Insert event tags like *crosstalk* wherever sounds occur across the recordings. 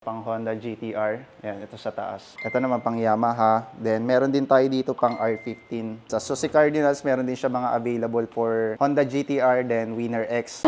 pang Honda GTR. Yan, ito sa taas. Ito naman pang Yamaha. Then, meron din tayo dito pang R15. Sa so, si Cardinals, meron din siya mga available for Honda GTR, then Winner X.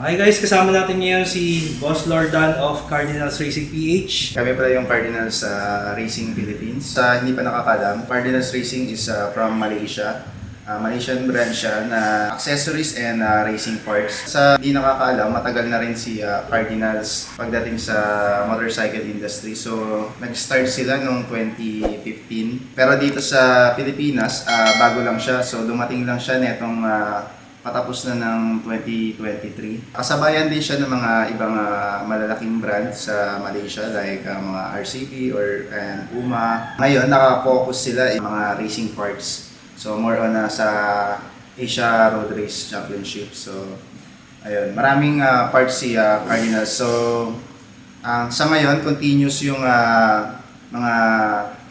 Hi guys, kasama natin ngayon si Boss Lordan of Cardinals Racing PH. Kami pala yung Cardinals sa Racing Philippines. Sa hindi pa nakakalam, Cardinals Racing is uh, from Malaysia. Uh, Malaysian brand siya na accessories and uh, racing parts. Sa hindi nakakaalam, matagal na rin si uh, Cardinals pagdating sa motorcycle industry. So, nag-start sila noong 2015. Pero dito sa Pilipinas, uh, bago lang siya. So, dumating lang siya netong uh, patapos na ng 2023. Kasabayan din siya ng mga ibang ah, malalaking brand sa Malaysia like ah, mga RCP or and Puma. Ngayon, nakafocus sila sa mga racing parts. So more on ah, sa Asia Road Race Championship. So ayun, maraming ah, parts si ah, Cardinals. So ang sa ngayon, continuous yung ah, mga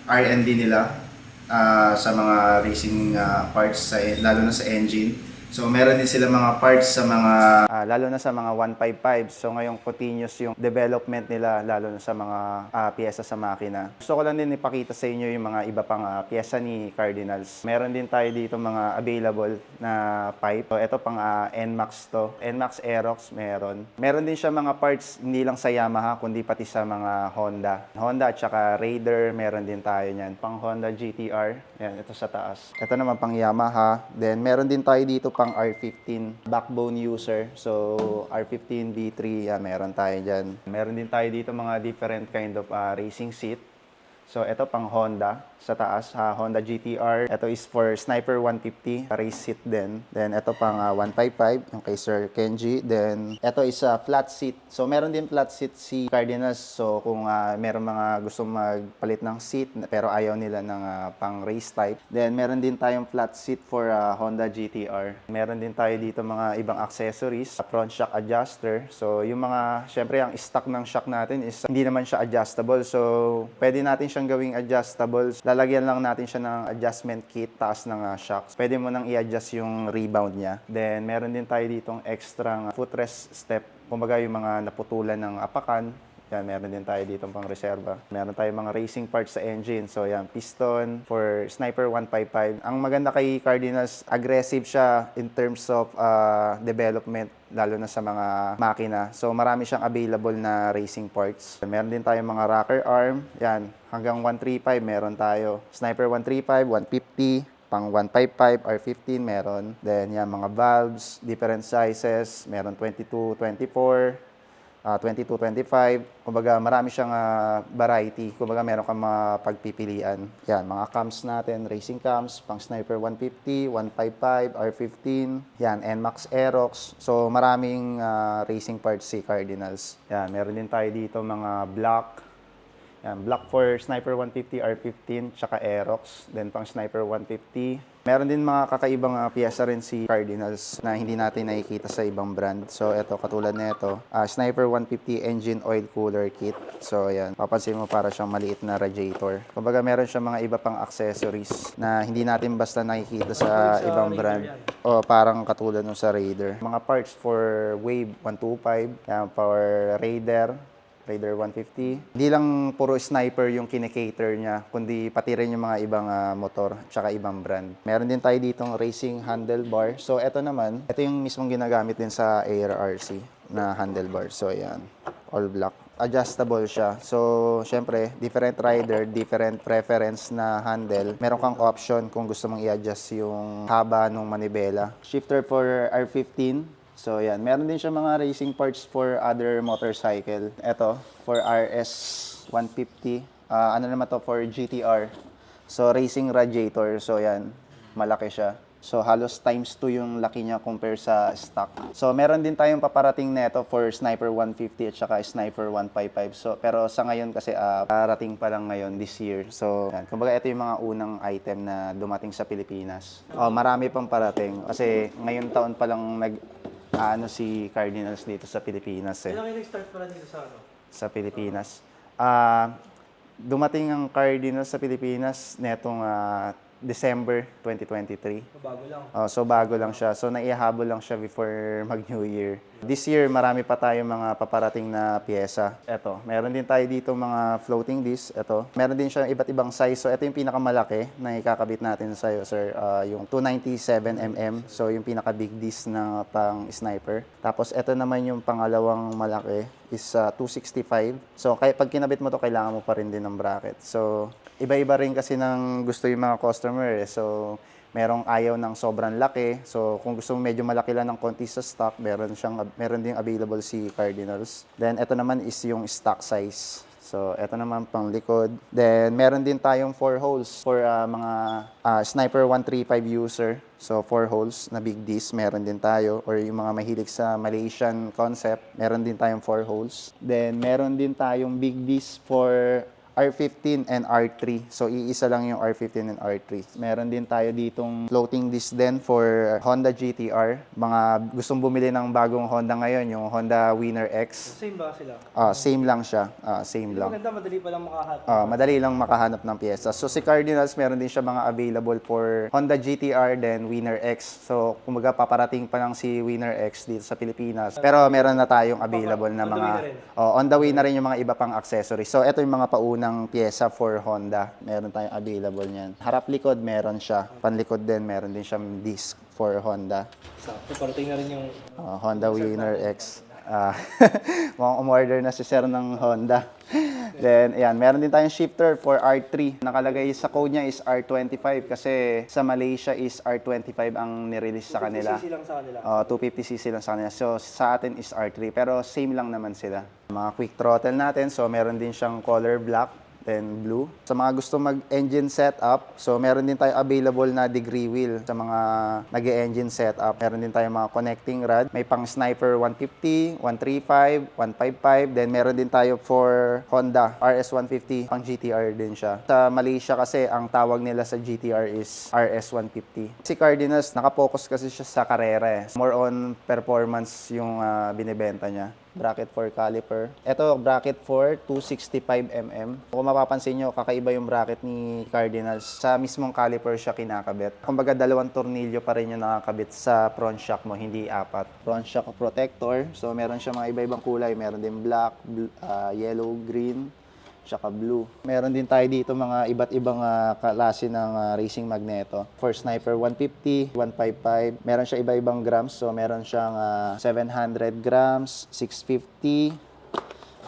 R&D nila ah, sa mga racing ah, parts, sa, lalo na sa engine. So meron din sila mga parts sa mga Ah, lalo na sa mga 155. So ngayon continuous yung development nila lalo na sa mga ah, pyesa sa makina. Gusto ko lang din ipakita sa inyo yung mga iba pang ah, pyesa ni Cardinals. Meron din tayo dito mga available na pipe. So ito pang ah, NMAX to. NMAX Aerox meron. Meron din siya mga parts hindi lang sa Yamaha kundi pati sa mga Honda. Honda at saka Raider meron din tayo niyan. Pang Honda GTR. Yan, ito sa taas. Ito naman pang Yamaha. Then meron din tayo dito pang R15 backbone user. So R15 B3 yan, meron tayo diyan. Meron din tayo dito mga different kind of ah, racing seat. So ito pang Honda sa taas, ha, Honda GTR. Ito is for Sniper 150, race seat din. Then ito pang ah, 155, yung kay Sir Kenji. Then ito is a flat seat. So meron din flat seat si Cardinals. So kung ah, meron mga gusto magpalit ng seat pero ayaw nila ng ah, pang race type. Then meron din tayong flat seat for ah, Honda GTR. Meron din tayo dito mga ibang accessories, a front shock adjuster. So yung mga, syempre ang stock ng shock natin is hindi naman siya adjustable. So pwede natin siyang gawing adjustable. Lalagyan lang natin siya ng adjustment kit, taas ng ah, shocks. Pwede mo nang i-adjust yung rebound niya. Then meron din tayo ditong extra footrest step. Kumbaga yung mga naputulan ng apakan, yan, meron din tayo dito pang reserva. Meron tayo mga racing parts sa engine. So, yan, piston for Sniper 155. Ang maganda kay Cardinals, aggressive siya in terms of uh, development lalo na sa mga makina. So, marami siyang available na racing parts. Meron din tayong mga rocker arm. Yan, hanggang 135 meron tayo. Sniper 135, 150, pang 155, R15 meron. Then yan, mga valves, different sizes. Meron 22, 24, ah, 22, 25. Kumbaga, marami siyang ah, variety. Kumbaga, meron kang mga pagpipilian. Yan, mga cams natin, racing cams, pang Sniper 150, 155, R15. Yan, NMAX Aerox. So, maraming ah, racing parts si Cardinals. Yan, meron din tayo dito mga block. Yan, block for Sniper 150, R15, tsaka Aerox. Then, pang Sniper 150. Meron din mga kakaibang uh, piyesa rin si Cardinals na hindi natin nakikita sa ibang brand. So, ito, katulad na ito, ah, Sniper 150 Engine Oil Cooler Kit. So, ayan, papansin mo para siyang maliit na radiator. Kumbaga, meron siyang mga iba pang accessories na hindi natin basta nakikita sa Sa ibang brand. O, parang katulad nung sa Raider. Mga parts for Wave 125, yan, for Raider, Raider 150. Hindi lang puro sniper yung kinikater niya, kundi pati rin yung mga ibang ah, motor tsaka ibang brand. Meron din tayo ditong racing handlebar. So, ito naman, ito yung mismong ginagamit din sa ARRC na handlebar. So, ayan, all black. Adjustable siya. So, syempre, different rider, different preference na handle. Meron kang option kung gusto mong i-adjust yung haba ng manibela. Shifter for R15, So yan, meron din siya mga racing parts for other motorcycle. Ito, for RS 150. Ah, ano naman to for GTR. So racing radiator. So yan, malaki siya. So halos times 2 yung laki niya compare sa stock. So meron din tayong paparating neto for Sniper 150 at saka Sniper 155. So pero sa ngayon kasi ah, parating pa lang ngayon this year. So yan, kumbaga ito yung mga unang item na dumating sa Pilipinas. Oh, marami pang parating kasi ngayon taon pa lang nag ano si Cardinals dito sa Pilipinas eh Kailan kayo nag-start pala dito sa ano? sa Pilipinas. Ah, dumating ang Cardinals sa Pilipinas netong ah, December 2023. Bago lang. Oh, so bago lang siya. So naihabol lang siya before mag New Year. This year, marami pa tayong mga paparating na pyesa. Ito, meron din tayo dito mga floating disc. Ito, meron din siya iba't ibang size. So, ito yung pinakamalaki na ikakabit natin sa'yo, sir. Ah, yung 297mm. So, yung pinaka-big disc na pang sniper. Tapos, ito naman yung pangalawang malaki is ah, 265. So, kaya pag kinabit mo to, kailangan mo pa rin din ng bracket. So, iba-iba rin kasi ng gusto yung mga customer. Eh. So, merong ayaw ng sobrang laki. So, kung gusto mo medyo malaki lang ng konti sa stock, meron siyang meron ding available si Cardinals. Then ito naman is yung stock size. So, ito naman pang likod. Then, meron din tayong 4 holes for ah, mga ah, Sniper 135 user. So, 4 holes na big disc, meron din tayo. Or yung mga mahilig sa Malaysian concept, meron din tayong 4 holes. Then, meron din tayong big disc for R15 and R3. So, iisa lang yung R15 and R3. Meron din tayo ditong floating disc din for Honda GTR. Mga gustong bumili ng bagong Honda ngayon, yung Honda Winner X. Same ba sila? Ah, same lang siya. Ah, same lang. Maganda, madali pa lang makahat. Ah, madali lang makahanap ng pyesa. So si Cardinals, meron din siya mga available for Honda GTR then Winner X. So kumbaga paparating pa lang si Winner X dito sa Pilipinas. Pero meron na tayong available na On the mga way na rin. oh, on the way na rin yung mga iba pang accessories. So ito yung mga paunang pyesa for Honda. Meron tayong available niyan. Harap likod meron siya. Panlikod din meron din siyang disc for Honda. Sakto, parating na rin yung... Uh, Honda Winner X. Ah, *laughs* mukhang umorder na si Sir ng Honda. *laughs* Then, ayan, meron din tayong shifter for R3. Nakalagay sa code niya is R25 kasi sa Malaysia is R25 ang nirelease sa kanila. CC lang sa kanila. Uh, 250cc lang sa kanila. So, sa atin is R3. Pero same lang naman sila. Mga quick throttle natin. So, meron din siyang color black then blue. Sa mga gusto mag-engine setup, so meron din tayo available na degree wheel sa mga nag-engine setup. Meron din tayo mga connecting rod. May pang Sniper 150, 135, 155. Then meron din tayo for Honda RS150. Pang GTR din siya. Sa Malaysia kasi, ang tawag nila sa GTR is RS150. Si Cardinals, nakapokus kasi siya sa karera eh. More on performance yung ah, binibenta niya bracket for caliper. Ito, bracket for 265mm. Kung mapapansin nyo, kakaiba yung bracket ni Cardinals. Sa mismong caliper siya kinakabit. Kumbaga, dalawang tornilyo pa rin yung nakakabit sa front shock mo, hindi apat. Front shock protector. So, meron siya mga iba-ibang kulay. Meron din black, bl- ah, yellow, green, tsaka blue. Meron din tayo dito mga iba't ibang ah, klase ng ah, racing magneto. For Sniper 150, 155, meron siya iba-ibang grams. So meron siyang ah, 700 grams, 650,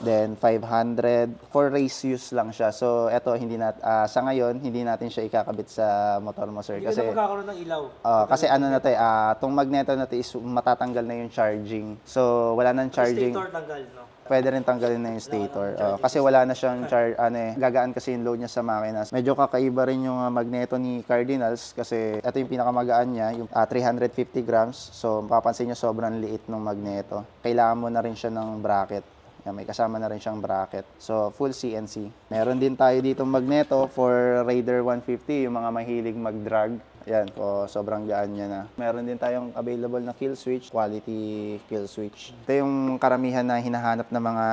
then 500. For race use lang siya. So eto hindi nat ah, sa ngayon hindi natin siya ikakabit sa motor mo sir Hindi kasi ka na magkakaroon ng ilaw. Ah, kasi ano na tayo, ah, tong magneto na to is matatanggal na yung charging. So wala nang charging. Stator tanggal, no? Pwede rin tanggalin na yung stator. Oh, kasi wala na siyang char ano eh, gagaan kasi yung load niya sa makina. Medyo kakaiba rin yung ah, magneto ni Cardinals kasi ito yung pinakamagaan niya, yung ah, 350 grams. So mapapansin niyo sobrang liit ng magneto. Kailangan mo na rin siya ng bracket. Yan, may kasama na rin siyang bracket. So, full CNC. Meron din tayo dito magneto for Raider 150, yung mga mahilig mag-drag. Yan, po, sobrang gaan niya na. Meron din tayong available na kill switch, quality kill switch. Ito yung karamihan na hinahanap ng mga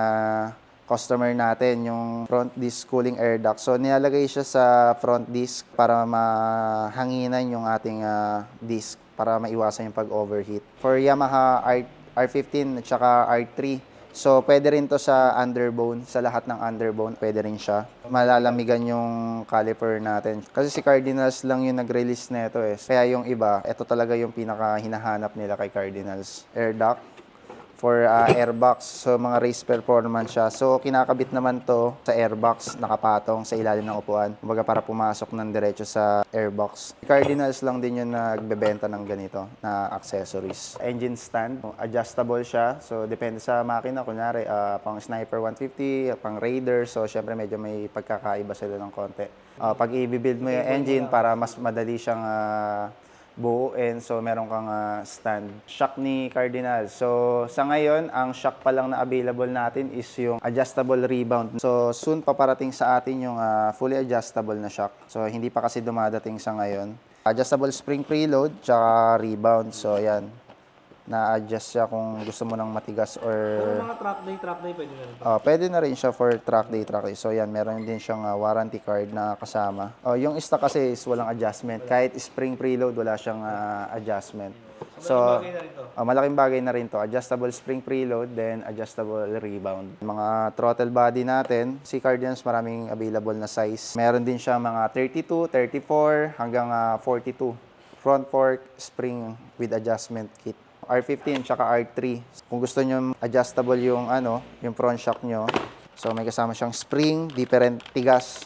customer natin, yung front disc cooling air duct. So, nilalagay siya sa front disc para mahanginan yung ating ah, disc para maiwasan yung pag-overheat. For Yamaha R, R15 at saka R3, So, pwede rin to sa underbone, sa lahat ng underbone, pwede rin siya. Malalamigan yung caliper natin. Kasi si Cardinals lang yung nag-release nito eh. Kaya yung iba, ito talaga yung pinaka hinahanap nila kay Cardinals. Air duct for uh, airbox. So, mga race performance siya. So, kinakabit naman to sa airbox, nakapatong sa ilalim ng upuan. Kumbaga para pumasok ng diretso sa airbox. Cardinals lang din yung nagbebenta ng ganito na accessories. Engine stand, adjustable siya. So, depende sa makina. Kunyari, ah, pang Sniper 150, pang Raider. So, syempre medyo may pagkakaiba sila ng konti. Ah, pag i-build mo yung engine para mas madali siyang ah, buuin. So, meron kang ah, stand. Shock ni Cardinal. So, sa ngayon, ang shock pa lang na available natin is yung adjustable rebound. So, soon paparating sa atin yung ah, fully adjustable na shock. So, hindi pa kasi dumadating sa ngayon. Adjustable spring preload, tsaka rebound. So, yan. Na-adjust siya kung gusto mo ng matigas or... Pero mga track day, track day, pwede na rin. Ah, pwede na rin siya for track day, track day. So yan, meron din siyang ah, warranty card na kasama. Oh, yung stock kasi is walang adjustment. Kahit spring preload, wala siyang ah, adjustment. So, So, bagay na rin to. Ah, malaking bagay na rin to. Adjustable spring preload, then adjustable rebound. Mga throttle body natin, si Cardinals maraming available na size. Meron din siya mga 32, 34, hanggang ah, 42. Front fork, spring with adjustment kit. R15 tsaka R3. Kung gusto nyo adjustable yung ano, yung front shock nyo, so may kasama siyang spring, different tigas